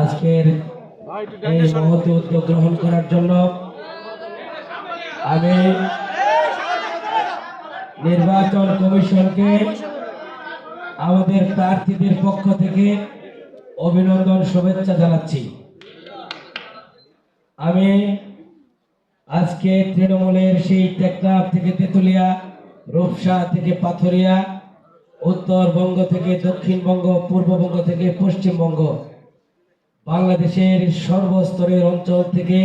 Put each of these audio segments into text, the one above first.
আজকের এই মহৎ উদ্যোগ গ্রহণ করার জন্য আমি নির্বাচন কমিশনকে আমাদের প্রার্থীদের পক্ষ থেকে অভিনন্দন, শুভেচ্ছা জানাচ্ছি। আমি আজকে তৃণমূলের সেই টেকনাফ থেকে তেতুলিয়া, রূপসা থেকে পাথরিয়া, উত্তরবঙ্গ থেকে দক্ষিণবঙ্গ, পূর্ববঙ্গ থেকে পশ্চিমবঙ্গ বাংলাদেশের সর্বস্তরের অঞ্চল থেকে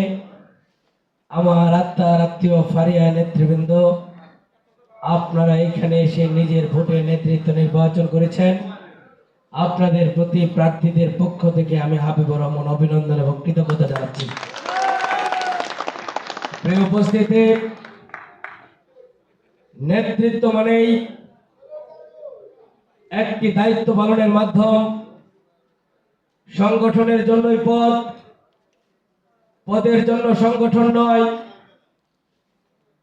আমার আত্মার আত্মীয় ফারিয়া নেতৃবৃন্দ, আপনারা এখানে এসে নিজের ভোটের নেতৃত্ব নির্বাচন করেছেন। আপনাদের প্রতি প্রার্থীদের পক্ষ থেকে আমি হাবিবুর রহমান অভিনন্দন এবং কৃতজ্ঞতা জানাচ্ছি। উপস্থিতি, নেতৃত্ব মানেই একটি দায়িত্ব পালনের মাধ্যম। সংগঠনের জন্যই পদ। পদের জন্য সংগঠন নয়।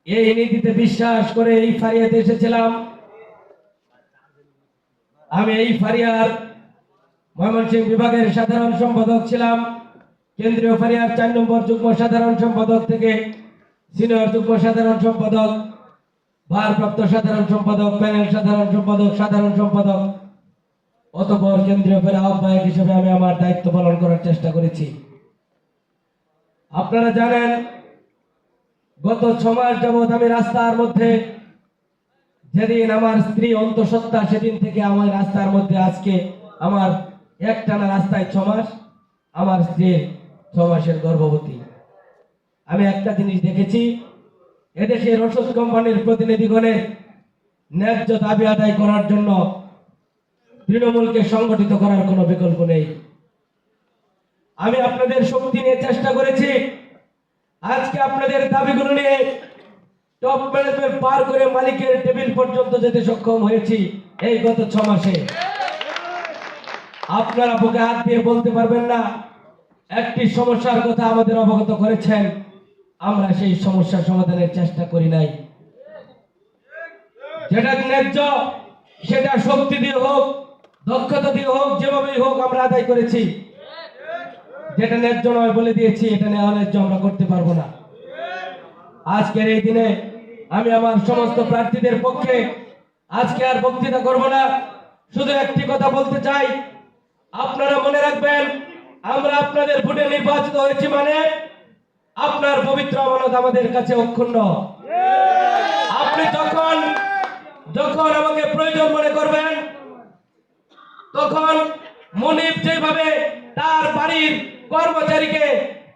এই নীতিতে বিশ্বাস করে এই ফারিয়াতে এসেছিলাম। আমি এই ফারিয়ার ময়মনসিংহ বিভাগের সাধারণ সম্পাদক ছিলাম। কেন্দ্রীয় ফারিয়ার চার নম্বর যুগ্ম সাধারণ সম্পাদক থেকে সিনিয়র যুগ্ম সাধারণ সম্পাদক, ভারপ্রাপ্ত সাধারণ সম্পাদক, প্যানেল সাধারণ সম্পাদক সাধারণ সম্পাদক। অতপর কেন্দ্রীয় ফের আহ্বায়ক হিসেবে আমি আমার দায়িত্ব পালন করার চেষ্টা করেছি। আপনারা জানেন, গত ছ মাস যাবৎ আমি রাস্তার মধ্যে, যেদিন আমার স্ত্রী অন্তঃসত্ত্বা সেদিন থেকে আমার রাস্তার মধ্যে আজকে আমার একটানা রাস্তায় ছ মাস আমার স্ত্রীর ছ মাসের গর্ভবতী। আমি একটা জিনিস দেখেছি, এদেশের ওষুধ কোম্পানির প্রতিনিধিগণের ন্যায্য দাবি আদায় করার জন্য তৃণমূলকে সংগঠিত করার কোনো বিকল্প নেই। আমি আপনাদের শক্তি নিয়ে চেষ্টা করেছি। আজকে আপনাদের দাবিগুলো নিয়ে টপ ম্যানেজমেন্ট পার করে মালিকের টেবিল পর্যন্ত যেতে সক্ষম হয়েছি এই গত ছ মাসে। আপনারা বুকে হাত দিয়ে বলতে পারবেন না, একটি সমস্যার কথা আমাদের অবগত করেছেন। আমরা সেই সমস্যার সমাধানের চেষ্টা করি নাই। যেটা ন্যায্য, সেটা শক্তি দিয়ে হোক দক্ষতা দিয়ে হোক, যেভাবেই হোক, আমরা আদায় করেছি। যেটা ন্যায্য নয় বলে দিয়েছি, এটা নেওয়া ন্যায্য আমরা করতে পারব না। আজকের এই দিনে আমি আমার সমস্ত প্রার্থীদের পক্ষে আজকে আর বক্তৃতা করব না। শুধু একটি কথা বলতে চাই, আপনারা মনে রাখবেন, আমরা আপনাদের ভোটে নির্বাচিত হয়েছি মানে আপনার পবিত্র আমানত আমাদের কাছে অক্ষুণ্ণ। আপনি যখন যখন আমাকে প্রয়োজন মনে করবেন তখন মনিব যেভাবে তার বাড়ির কর্মচারীকে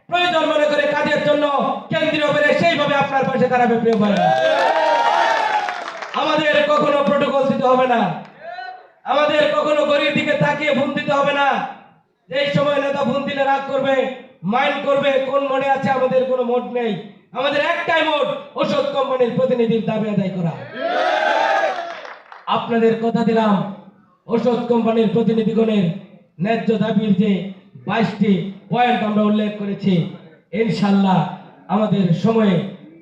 প্রয়োজন মনে করে কাজের জন্য কেন্দ্রীয় বেড়ে সেইভাবে আপনার পাশে দাঁড়াবে, প্রিয় ভাইরা। আমাদের কখনো প্রোটোকল দিতে হবে না। আমাদের কখনো গরিব দিকে তাকিয়ে ফোন দিতে হবে না। এই সময় নেতা ফোন দিলে রাগ করবে, মাইন্ড করবে, কোন মনে আছে আমাদের কোনো মোট নেই। আমাদের একটাই মোট, ওষুধ কোম্পানির প্রতিনিধির দাবি আদায় করা। আপনাদের কথা দিলাম ওষুধ কোম্পানির প্রতিনিধিগণের ন্যায্য দাবির যে বাইশটি পয়েন্ট আমরা উল্লেখ করেছি ইনশাল্লাহ আমাদের সময়ে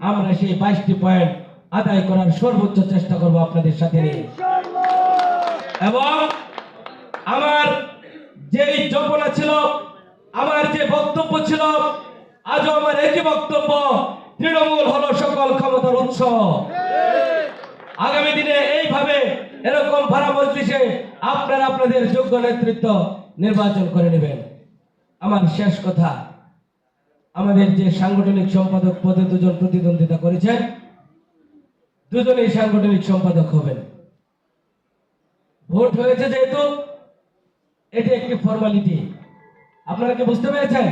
আমরা সেই বাইশটি পয়েন্ট আদায় করার সর্বোচ্চ চেষ্টা করব আপনাদের সাথে নিয়ে। এবং আমার যেই জল্পনা ছিল আমার যে বক্তব্য ছিল আজও আমার একই বক্তব্য তৃণমূল হলো সকল ক্ষমতার উৎস। এরকম ভাড়া মজলিসে আপনারা আপনাদের যোগ্য নেতৃত্ব নির্বাচন করে নেবেন। আমার শেষ কথা, আমাদের যে সাংগঠনিক সম্পাদক পদে দুজন প্রতিদ্বন্দ্বিতা করেছেন, দুজনেই সাংগঠনিক সম্পাদক হবেন। ভোট হয়েছে যেহেতু, এটি একটি ফর্মালিটি। আপনারা কি বুঝতে পেরেছেন?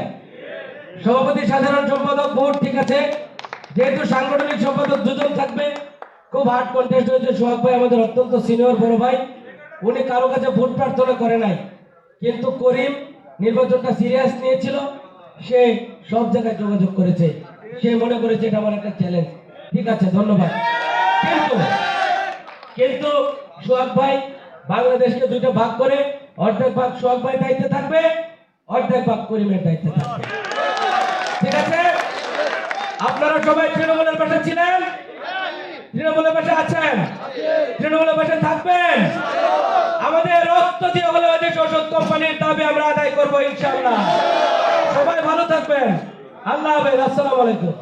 সভাপতি সাধারণ সম্পাদক ভোট ঠিক আছে, যেহেতু সাংগঠনিক সম্পাদক দুজন থাকবে খুব হার্ড কন্টেস্ট হয়েছে। সোহাগ ভাই আমাদের অত্যন্ত সিনিয়র বড় ভাই। উনি কারও কাছে ভোট প্রার্থনা করে নাই। কিন্তু করিম নির্বাচনটা সিরিয়াস নিয়েছিল। সে সব জায়গায় যোগাযোগ করেছে। সে মনে করেছে এটা আমার একটা চ্যালেঞ্জ ঠিক আছে, ধন্যবাদ। কিন্তু কিন্তু সোহাগ ভাই বাংলাদেশকে দুইটা ভাগ করে অর্ধেক ভাগ সোহাগ ভাই দায়িত্বে থাকবে, অর্ধেক ভাগ করিমের দায়িত্বে থাকবে। ঠিক আছে? আপনারা সবাই তৃণমূলের পাশে ছিলেন। তৃণমূলের পাশে আছেন? তৃণমূলের পাশে থাকবেন? আমাদের রক্ত দিয়ে হলে দেশ ওষুধ কোম্পানির দাবি আমরা আদায় করব ইনশাআল্লাহ। সবাই ভালো থাকবেন। আল্লাহ হাফেজ। আসসালামু আলাইকুম।